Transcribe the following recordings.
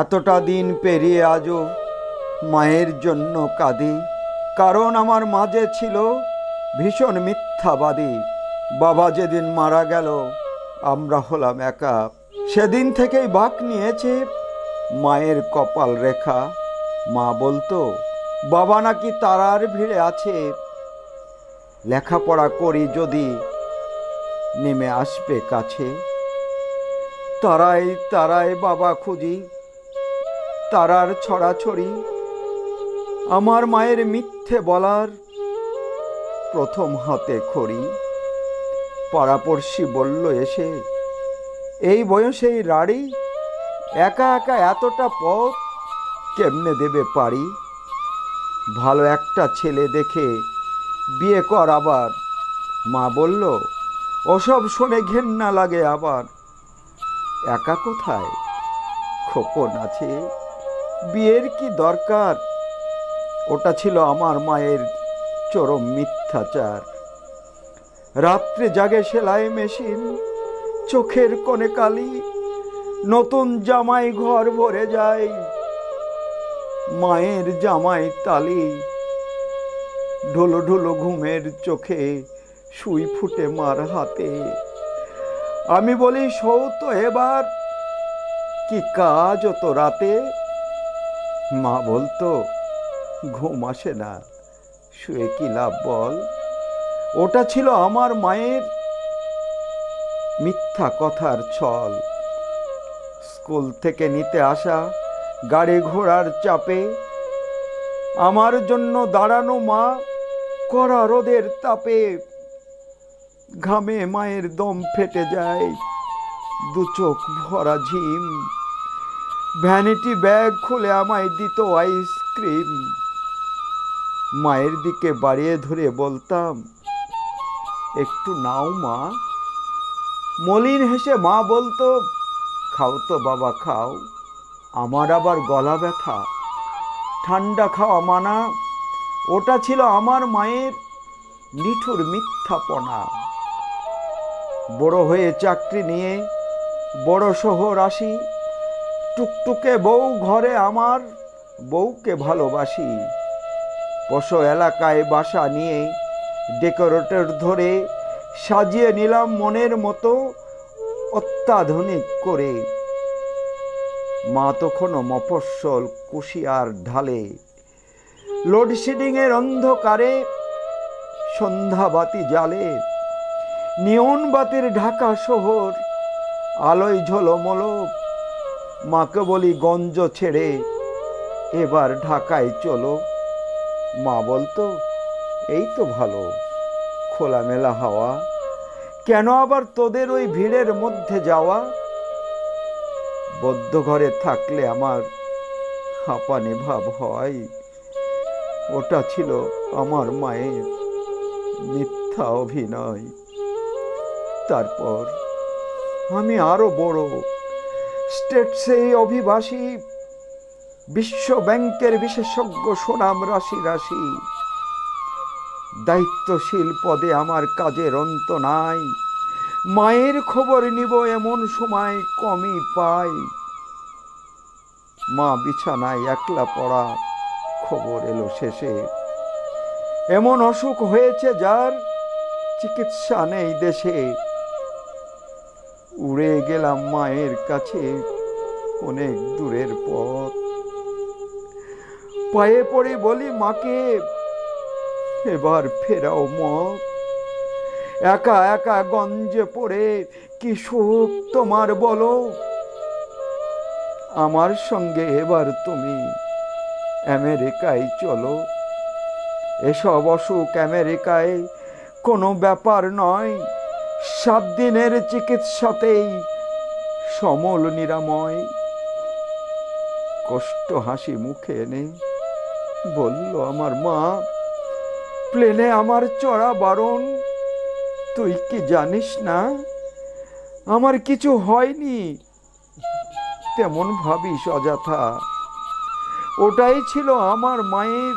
এতটা দিন পেরিয়ে আজও মায়ের জন্য কাঁদি। কারণ আমার মাঝে ছিল ভীষণ মিথ্যাবাদী। বাবা যেদিন মারা গেল, আমরা হলাম একা। সেদিন থেকেই বাক নিয়েছে মায়ের কপাল রেখা। মা বলতো, বাবা নাকি তারার ভিড়ে আছে। লেখাপড়া করি যদি নেমে আসবে কাছে। তারাই তারাই বাবা খুঁজি। তারার ছড়াছড়ি, আমার মায়ের মিথ্যে বলার প্রথম হাতে খড়ি। পাড়াপড়শি বলল এসে, এই বয়সেই রাড়ি একা একা এতটা পথ কেমনে দেবে পারি ভালো একটা ছেলে দেখে বিয়ে কর আবার। মা বলল, ওসব শুনে ঘেন্না লাগে আবার। একা কোথায়? খোকন আছে? বিয়ের কি দরকার? ওটা ছিল আমার মায়ের চরম মিথ্যাচার। রাত্রে জাগে সেলাই মেশিন, চোখের কোণে কালি, নতুন জামাই ঘর ভরে যায়, মায়ের জামাই তালি। ঢোলো ঢোলো ঘুমের চোখে সুই ফুটে মার হাতে। আমি বলি সৌ তো এবার, কি কাজ তো রাতে? মা বলতো, ঘুম আসে না, শুয়ে কি লাভ বল? ওটা ছিল আমার মায়ের মিথ্যা কথার ছল। স্কুল থেকে নিতে আসা, গাড়ি ঘোড়ার চাপে, আমার জন্য দাঁড়ানো মা করা রোদের তাপে, ঘামে মায়ের দম ফেটে যায়, দু চোখ ভরা ঝিম। ভ্যানিটি ব্যাগ খুলে আমায় দিত আইসক্রিম। মায়ের দিকে বাড়িয়ে ধরে বলতাম, একটু নাও মা। মলিন হেসে মা বলতো, খাও তো বাবা, খাও। আমার আবার গলা ব্যথা। ঠান্ডা খাওয়া মানা। ওটা ছিল আমার মায়ের নিঠুর মিথ্যাপনা। বড় হয়ে চাকরি নিয়ে বড় শহর আসি। টুকটুকে বউ ঘরে আমার বউকে ভালোবাসি। পশ এলাকায় বাসা নিয়ে ডেকোরেটর ধরে সাজিয়ে নিলাম মনের মতো অত্যাধুনিক করে। মা তখনও মফস্বল কুশিয়ার ঢালে। লোডশেডিংয়ের অন্ধকারে সন্ধ্যাবাতি জালে নিয়ন বাতির ঢাকা শহর, আলোয় ঝলমলো মাকে বলি, গঞ্জ ছেড়ে এবার ঢাকায় চলো। মা বলতো, এই তো ভালো, খোলামেলা হাওয়া। কেন আবার তোদের ওই ভিড়ের মধ্যে যাওয়া? বদ্ধ ঘরে থাকলে আমার হাঁপানি ভাব হয়। ওটা ছিল আমার মায়ের মিথ্যা অভিনয়। তারপর আমি আরও বড় স্টেট সেই অভিবাসী বিশ্ব ব্যাংকের বিশেষজ্ঞ সুনাম রাশি রাশি। দায়িত্বশীল পদে আমার কাজের অন্ত নাই। মায়ের খবর নিব এমন সময় কমই পাই। মা বিছানায় একলা পড়া খবর এলো শেষে। এমন অসুখ হয়েছে যার চিকিৎসা নেই দেশে। উড়ে গেলাম মায়ের কাছে অনেক দূরের পথ। পায়ে পড়ে বলি, মাকে, এবার ফেরাও মত। একা একা গঞ্জে পড়ে কি সুখ তোমার বলো? আমার সঙ্গে এবার তুমি আমেরিকায় চলো। এসব অসুখ আমেরিকায় কোনো ব্যাপার নয়। সাত দিনের চিকিৎসাতেই সমল নিরাময়। কষ্ট হাসি মুখে এনে বলল, আমার মা, প্লেনে আমার চড়া বারণ, তুই কি জানিস না? আমার কিছু হয়নি। তেমন ভাবিস অযথা। ওটাই ছিল আমার মায়ের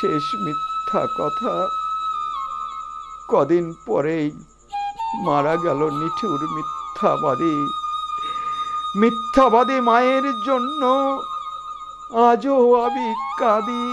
শেষ মিথ্যা কথা। কদিন পরেই মারা গেল নিঠুর মিথ্যাবাদী। মিথ্যাবাদী মায়ের জন্য আজও আমি কাঁদি।